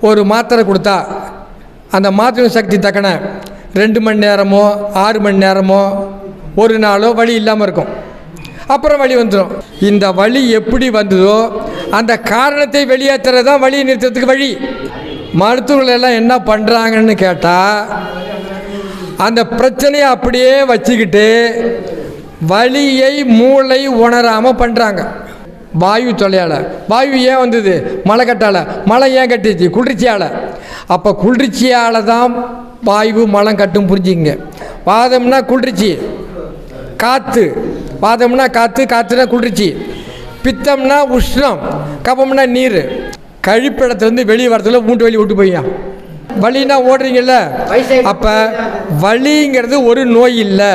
ஒரு மாத்திரை கொடுத்தா அந்த மாத்திரை சக்தி தக்கன ரெண்டு மணி நேரமோ ஆறு மணி நேரமோ ஒரு நாளோ வழி இல்லாமல் இருக்கும். அப்புறம் வழி வந்துடும் இந்த வழி எப்படி வந்ததோ அந்த காரணத்தை வெளியேற்றுறது தான் வலியை நிறுத்துறதுக்கு வழி. மருத்துவர்கள் எல்லாம் என்ன பண்ணுறாங்கன்னு கேட்டால் அந்த பிரச்சனையை அப்படியே வச்சுக்கிட்டு வழியை மூளை உணராமல் பண்ணுறாங்க வாயு தொல்லையால். வாயு ஏன் வந்தது? மழை கட்டால். மழை ஏன் கட்டுச்சு? குளிர்ச்சியால். அப்போ குளிர்ச்சியால் தான் வாயு மலம் கட்டும் புரிஞ்சுங்க வாதம்னா குளிர்ச்சி. காற்று வாதம்னா காற்று காற்றுனா குளிர்ச்சி. பித்தம்னா உஷ்ணம். கபம்னா நீர். கழிப்பிடத்துலேருந்து வெளியே வரதுல மூட்டு வலி விட்டு போய்யா. வலினா ஓடுறீங்கல்ல? அப்போ வலிங்கிறது ஒரு நோய் இல்லை.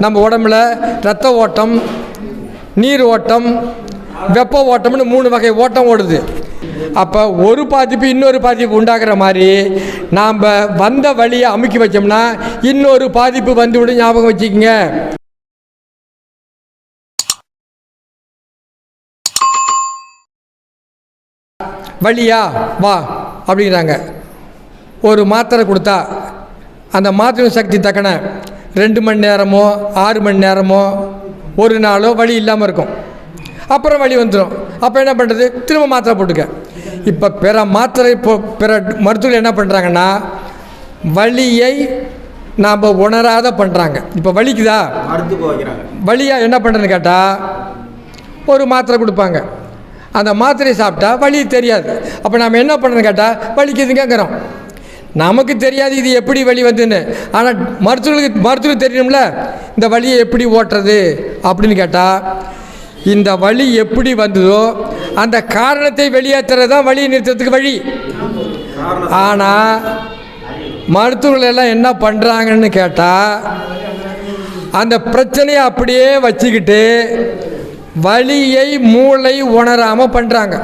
நம்ம உடம்புல ரத்த ஓட்டம் நீர் ஓட்டம் வெப்ப ஓட்டம்னு மூணு வகை ஓட்டம் ஓடுது. அப்போ ஒரு பாதிப்பு இன்னொரு பாதிப்பு உண்டாகிற மாதிரி நாம் வந்த வழியை அமுக்கி வச்சோம்னா இன்னொரு பாதிப்பு வந்து ஞாபகம் வச்சுக்கோங்க. வழியா வா அப்படிங்கிறாங்க. ஒரு மாத்திரை கொடுத்தா அந்த மாத்திரை சக்தி தக்கன. ரெண்டு மணி நேரமோ ஆறு மணி நேரமோ ஒரு நாளோ வழி இல்லாமல் இருக்கும். அப்புறம் வலி வந்துடும் அப்போ என்ன பண்ணுறது திரும்ப மாத்திரை போட்டுக்க. இப்போ பிற மாத்திரை இப்போ பிற மருத்துவர்கள் என்ன பண்ணுறாங்கன்னா வலியை நாம் உணராத பண்ணுறாங்க இப்போ வலிக்குதா? வலியா என்ன பண்ணுறேன்னு கேட்டால் ஒரு மாத்திரை கொடுப்பாங்க. அந்த மாத்திரையை சாப்பிட்டா வலி தெரியாது. அப்போ நாம் என்ன பண்ணுறோன்னு கேட்டால் வலிக்குதுங்கிறோம் நமக்கு தெரியாது இது எப்படி வலி வந்துன்னு. ஆனால் மருத்துவர்களுக்கு மருத்துவருக்கு தெரியணும்ல இந்த வலியை எப்படி ஓட்டுறது அப்படின்னு கேட்டால் இந்த வழி எப்படி வந்ததோ அந்த காரணத்தை வெளியேற்றுறது தான் வழி நிறுத்துறதுக்கு வழி. ஆனால் மருத்துவர்கள் எல்லாம் என்ன பண்ணுறாங்கன்னு கேட்டால் அந்த பிரச்சனையை அப்படியே வச்சுக்கிட்டு வழியை மூளை உணராமல் பண்ணுறாங்க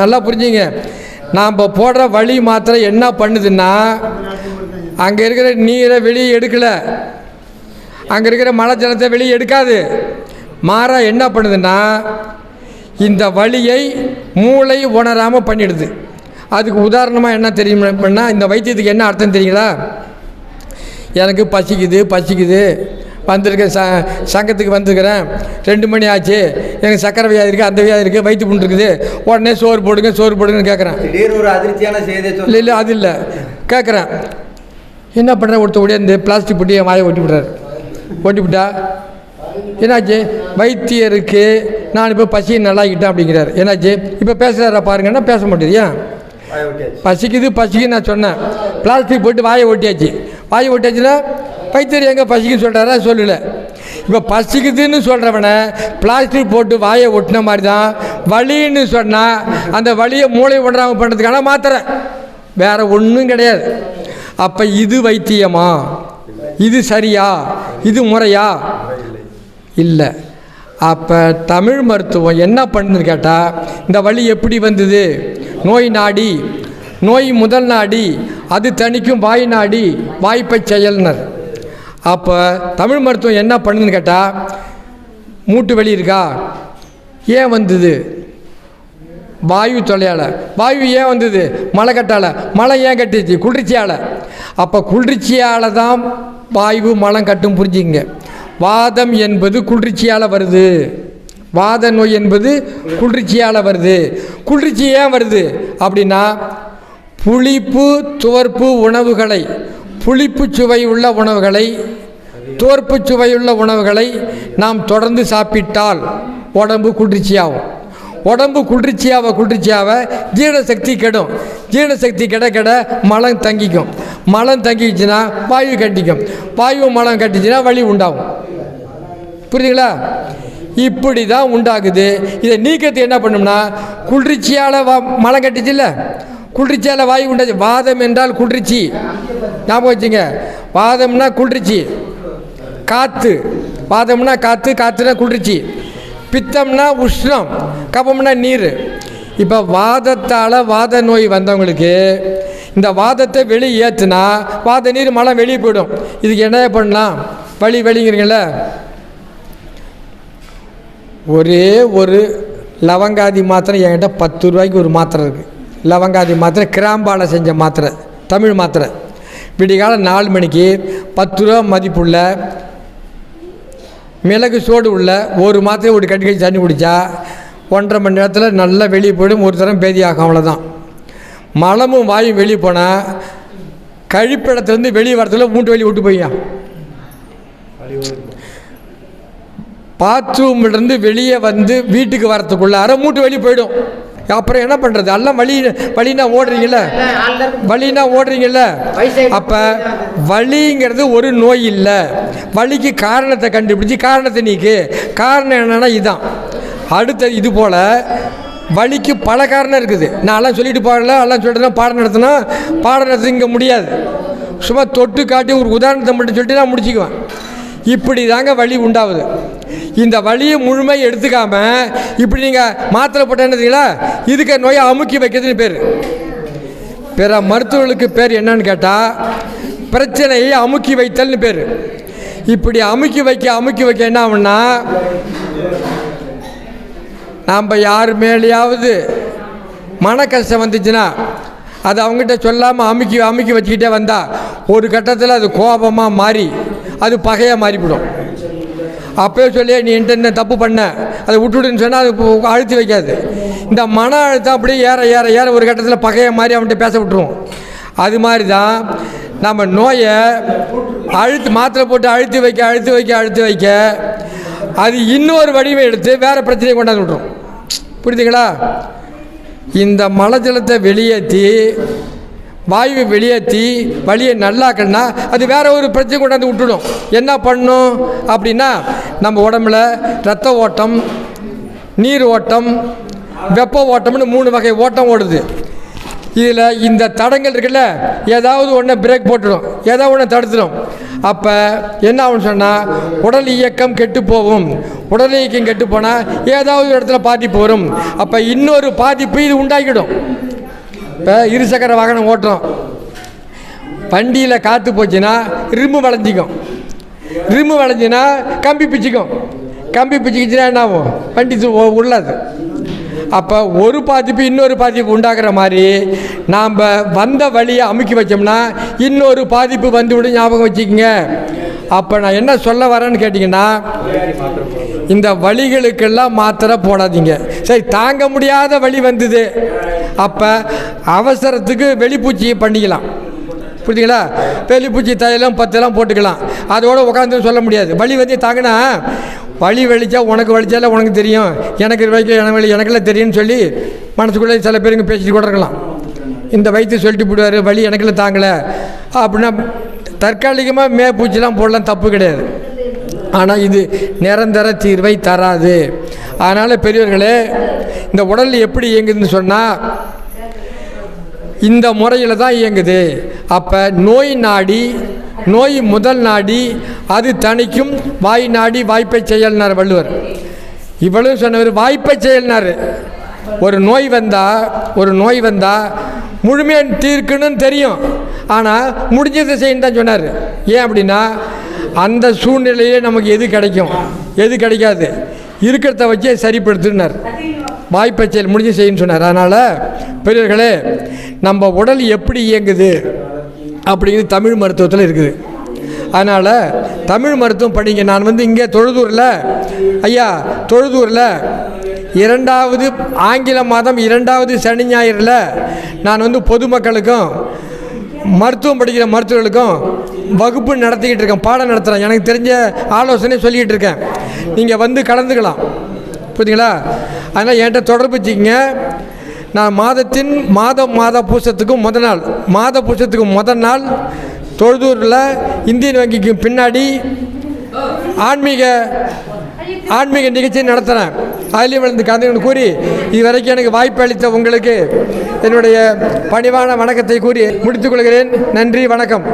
நல்லா புரிஞ்சுங்க. நாம் போடுற வழி மாத்திரை என்ன பண்ணுதுன்னா அங்கே இருக்கிற நீரை வெளியே எடுக்கலை. அங்கே இருக்கிற மழை ஜலத்தை வெளியே எடுக்காது. மாறா என்ன பண்ணுதுன்னா இந்த வலியை மூளை உணராமல் பண்ணிடுது. அதுக்கு உதாரணமாக என்ன தெரியும் பண்ணால் இந்த வைத்தியத்துக்கு என்ன அர்த்தம் தெரியுங்களா? எனக்கு பசிக்குது பசிக்குது. வந்திருக்கேன் ச சங்கத்துக்கு வந்திருக்கிறேன். ரெண்டு மணி ஆச்சு. எனக்கு சக்கரை வியாதி இருக்குது அந்த வியாதி இருக்குது வயிற்று புண்ணு இருக்குது. உடனே சோறு போடுங்க சோறு போடுங்கன்னு கேட்குறேன் ஒரு அதிர்ச்சியான செய்தியை இல்லை இல்லை அது இல்லை. கேட்குறேன் என்ன பண்ணுறேன் ஒருத்தர் கூட இந்த பிளாஸ்டிக் போட்டு என் வாயை ஒட்டி விட்றாரு. ஒட்டி விட்டா? என்னாச்சு? வைத்தியருக்கு நான் இப்போ பசியை நல்லாக்கிட்டேன் அப்படிங்கிறார். என்னாச்சு? இப்போ பேசுகிறாரா பாருங்கன்னா பேச மாட்டேது ஏன். பசிக்குது பசிக்குது நான் சொன்னேன். பிளாஸ்டிக் போட்டு வாயை ஒட்டியாச்சு வாயை ஒட்டியாச்சுன்னா வைத்தியர் எங்கே பசிக்குன்னு சொல்கிறாரா சொல்லலை. இப்போ பசிக்குதுன்னு சொல்கிறவனை பிளாஸ்டிக் போட்டு வாயை ஒட்டின மாதிரி தான் வலின்னு சொன்னால் அந்த வலியை மூளை உணராமல் பண்ணுறதுக்கான மாத்திரை. வேற ஒன்றும் கிடையாது. அப்போ இது வைத்தியமா? இது சரியா? இது முறையா? இல்லை. அப்போ தமிழ் மருத்துவம் என்ன பண்ணுதுன்னு கேட்டால் இந்த வழி எப்படி வந்தது? நோய் நாடி நோய் முதல் நாடி அது தணிக்கும் வாய் நாடி வாய்ப்பை செயல்னர். அப்போ தமிழ் மருத்துவம் என்ன பண்ணுதுன்னு கேட்டால் மூட்டு வலி இருக்கா? ஏன் வந்தது? வாயு தொல்லையால் வாயு ஏன் வந்தது? மழை கட்டால். மழை ஏன் கட்டுச்சு? குளிர்ச்சியால். அப்போ குளிர்ச்சியால் தான் வாயு மலம் கட்டும் புரிஞ்சுங்க வாதம் என்பது குளிர்ச்சியால் வருது. வாத நோய் என்பது குளிர்ச்சியால் வருது. குளிர்ச்சி ஏன் வருது? அப்படின்னா புளிப்பு துவர்ப்பு உணவுகளை புளிப்பு சுவை உள்ள உணவுகளை துவர்ப்பு சுவையுள்ள உணவுகளை நாம் தொடர்ந்து சாப்பிட்டால் உடம்பு குளிர்ச்சியாகும். உடம்பு குளிர்ச்சியாக குளிர்ச்சியாக ஜீரணசக்தி கெடும். ஜீரணசக்தி கெட கெட மலம் தங்கிக்கும். மலம் தங்கிச்சுன்னா வாயு கட்டிக்கும். வாயு மலம் கட்டிச்சுன்னா வலி உண்டாகும். புரியுதுங்களா? இப்படி தான் உண்டாகுது. இதை நீக்கத்துக்கு என்ன பண்ணும்னா குளிர்ச்சியால் வா மழை கட்டிச்சுல்ல? குளிர்ச்சியால் வாயு உண்டாச்சு. வாதம் என்றால் குளிர்ச்சி. ஞாபகம் வச்சுங்க. வாதம்னா குளிர்ச்சி. காற்று வாதம்னா காற்று காற்றுனா குளிர்ச்சி. பித்தம்னா உஷ்ணம். கபம்னா நீர். இப்போ வாதத்தால் வாத நோய் வந்தவங்களுக்கு இந்த வாதத்தை வெளியே ஏற்றுனா வாத நீர் மழை வெளியே போயிடும். இதுக்கு என்ன பண்ணலாம்? வழி வழிங்கிறீங்களே ஒரே ஒரு லவங்காதி மாத்திரை என்கிட்ட பத்து ரூபாய்க்கு ஒரு மாத்திரை இருக்குது லவங்காதி மாத்திரை கிராம்பால் செஞ்ச மாத்திரை தமிழ் மாத்திரை. விடிகாலம் நாலு மணிக்கு பத்து ரூபா மதிப்புள்ள மிளகு சோடு உள்ள ஒரு மாத்திரை ஒரு கட்டி கட்டி தண்ணி குடித்தா ஒன்றரை மணி நேரத்தில் நல்லா வெளியே போயிடும். ஒரு தரம் பேதியாகும் அவ்வளோதான் மலமும் வாயும் வெளியே போனால் கழிப்பிடத்துலேருந்து வெளியே வரத்துல மூட்டு வெளியே விட்டு போய்யா பாத்ரூம்லேருந்து வெளியே வந்து வீட்டுக்கு வரத்துக்குள்ள அரை மூட்டு வெளியே போயிடும். அப்புறம் என்ன பண்ணுறது எல்லாம் வழி வழினா ஓடுறீங்கள வழினா ஓடுறீங்கள அப்போ வழிங்கிறது ஒரு நோய் இல்லை. வலிக்கு காரணத்தை கண்டுபிடிச்சி காரணத்தை நீக்கு. காரணம் என்னென்னா இதுதான் அடுத்தது இது போல் வலிக்கு பல காரணம் இருக்குது. நான் எல்லாம் சொல்லிட்டு போகல எல்லாம் சொல்லிட்டு பாடம் நடத்தினா பாடம் நடத்த இங்கே முடியாது. சும்மா தொட்டு காட்டி ஒரு உதாரணத்தை மட்டும் சொல்லிட்டு நான் முடிச்சுக்குவேன். இப்படி தாங்க வழி உண்டாகுது இந்த வழியை முழுமை எடுத்துக்காம இப்படி நீங்கள் மாத்திரை போட்ட இதுக்கு நோயை அமுக்கி வைக்கிறதுன்னு பேர். பிற மருத்துவர்களுக்கு பேர் என்னன்னு கேட்டால் பிரச்சனையை அமுக்கி வைத்தல்னு பேர். இப்படி அமுக்கி வைக்க அமுக்கி வைக்க என்ன ஆகும்னா நாம் யார் மேலேயாவது மன கஷ்டம் வந்துச்சுன்னா அது அவங்ககிட்ட சொல்லாமல் அமுக்கி அமுக்கி வச்சுக்கிட்டே வந்தால் ஒரு கட்டத்தில் அது கோபமாக மாறி அது பகையாக மாறிவிடும். அப்போயே சொல்லி நீ என்கிட்ட என்ன தப்பு பண்ண? அதை விட்டுடுன்னு சொன்னால் அது அழுத்தி வைக்காது. இந்த மன அழுத்தம் அப்படியே ஏற ஏற ஏற ஒரு கட்டத்தில் பகையை மாதிரி அவன்கிட்ட பேச விட்டுருவோம் அது மாதிரி தான் நம்ம நோயை அழுத்து மாத்திரை போட்டு அழுத்தி வைக்க அழுத்தி வைக்க அழுத்தி வைக்க அது இன்னொரு வடிவை எடுத்து வேறு பிரச்சனையை கொண்டாந்து விட்ரும் புரியுதுங்களா? இந்த மலஜலத்தை வெளியேற்றி வாயுவை வெளியேற்றி வழியை நல்லாக்கணும்னா அது வேற ஒரு பிரச்சனை கொண்டாந்து விட்டுடும். என்ன பண்ணும் அப்படின்னா நம்ம உடம்புல ரத்த ஓட்டம் நீர் ஓட்டம் வெப்ப ஓட்டம்னு மூணு வகை ஓட்டம் ஓடுது. இதில் இந்த தடங்கள் இருக்குல்ல ஏதாவது ஒன்று பிரேக் போட்டுடும் ஏதாவது ஒன்று தடுத்துடும். அப்போ என்ன ஆகும்னு சொன்னால் உடல் இயக்கம் கெட்டு போகும். உடல் இயக்கம் கெட்டு போனால் ஏதாவது ஒரு இடத்துல பாதிப்பு வரும். அப்போ இன்னொரு பாதிப்பு இது உண்டாக்கிடும் இப்போ இருசக்கர வாகனம் ஓட்டுறோம். வண்டியில் காற்று போச்சுன்னா ரிம்மு வளைஞ்சிக்கும். ரிம்மு வளைஞ்சின்னா கம்பி பிச்சுக்கும். கம்பி பிச்சுக்கிச்சுன்னா என்ன ஆகும் வண்டி சு- உள்ளது. அப்போ ஒரு பாதிப்பு இன்னொரு பாதிப்பு உண்டாக்குற மாதிரி நாம் வந்த வழியை அமுக்கி வச்சோம்னா இன்னொரு பாதிப்பு வந்துவிடும் ஞாபகம் வச்சுக்கோங்க. அப்போ நான் என்ன சொல்ல வரேன்னு கேட்டிங்கன்னா இந்த வழிகளுக்கெல்லாம் மாத்திரை போடாதீங்க. சரி தாங்க முடியாத வழி வந்தது. அப்போ அவசரத்துக்கு வெளிப்பூச்சி பண்ணிக்கலாம். புரியுதுங்களா வெளிப்பூச்சி தையெல்லாம் பத்தெல்லாம் போட்டுக்கலாம். அதோட உட்காந்து சொல்ல முடியாது. வழி வந்து தாங்கினா வழி வலிச்சா உனக்கு வலிச்சால உனக்கு தெரியும். எனக்கு வலிக்க எனக்கு வழி எனக்கெல்லாம் தெரியும்னு சொல்லி மனசுக்குள்ளே சில பேருங்க பேசிட்டு கூட இருக்கலாம். இந்த வயிற்று சொல்லிட்டு போடுவார் வழி எனக்குள்ள தாங்கலை. அப்படின்னா தற்காலிகமாக மே பூச்சிலாம் போடலாம் தப்பு கிடையாது. ஆனால் இது நிரந்தர தீர்வை தராது. அதனால் பெரியவர்களே இந்த உடல் எப்படி இயங்குதுன்னு சொன்னால் இந்த முறையில் தான் இயங்குது. அப்போ நோய் நாடி நோய் முதல் நாடி அது தணிக்கும் வாய் நாடி வாய்ப்பை செயல்னார் வள்ளுவர். இவ்வளவு சொன்னவர் வாய்ப்பை செயல்னார் ஒரு நோய் வந்தால் ஒரு நோய் வந்தால் முழுமையாக தீர்க்கணும்னு தெரியும். ஆனால் முடிஞ்சதை செய்யணும் தான் சொன்னார். ஏன் அப்படின்னா அந்த சூழ்நிலையிலே நமக்கு எது கிடைக்கும்? எது கிடைக்காது? இருக்கிறத வச்சே சரிப்படுத்துனார். வாய்ப்பை செயல் முடிஞ்சு செய்யணும்னு சொன்னார். அதனால் பெரியவர்களே நம்ம உடல் எப்படி இயங்குது அப்படிங்கிறது தமிழ் மருத்துவத்தில் இருக்குது. அதனால் தமிழ் மருத்துவம் படிங்க. நான் வந்து இங்கே தொழுதூரில் ஐயா தொழுதூரில் இரண்டாவது ஆங்கில மாதம் இரண்டாவது சனி ஞாயிறில் நான் வந்து பொதுமக்களுக்கும் மருத்துவம் படிக்கிற மருத்துவர்களுக்கும் வகுப்பு நடத்திக்கிட்டு இருக்கேன் பாடம் நடத்துகிறேன் எனக்கு தெரிஞ்ச ஆலோசனை சொல்லிக்கிட்டு இருக்கேன். நீங்கள் வந்து கலந்துக்கலாம். புரியுதுங்களா அதனால் என்கிட்ட தொடர்பு வச்சுக்கிங்க. நான் மாதத்தின் மாதம் மாத பூசத்துக்கும் முத நாள் மாத பூசத்துக்கு முதல் நாள் தொழுதூரில் இந்தியன் வங்கிக்கு பின்னாடி ஆன்மீக ஆன்மீக நிகழ்ச்சி நடத்துகிறேன் அதிலையும் விழுந்து கலந்து கூறி இதுவரைக்கும் எனக்கு வாய்ப்பு அளித்த உங்களுக்கு என்னுடைய பணிவான வணக்கத்தை கூறி முடித்துக் கொள்கிறேன். நன்றி வணக்கம்.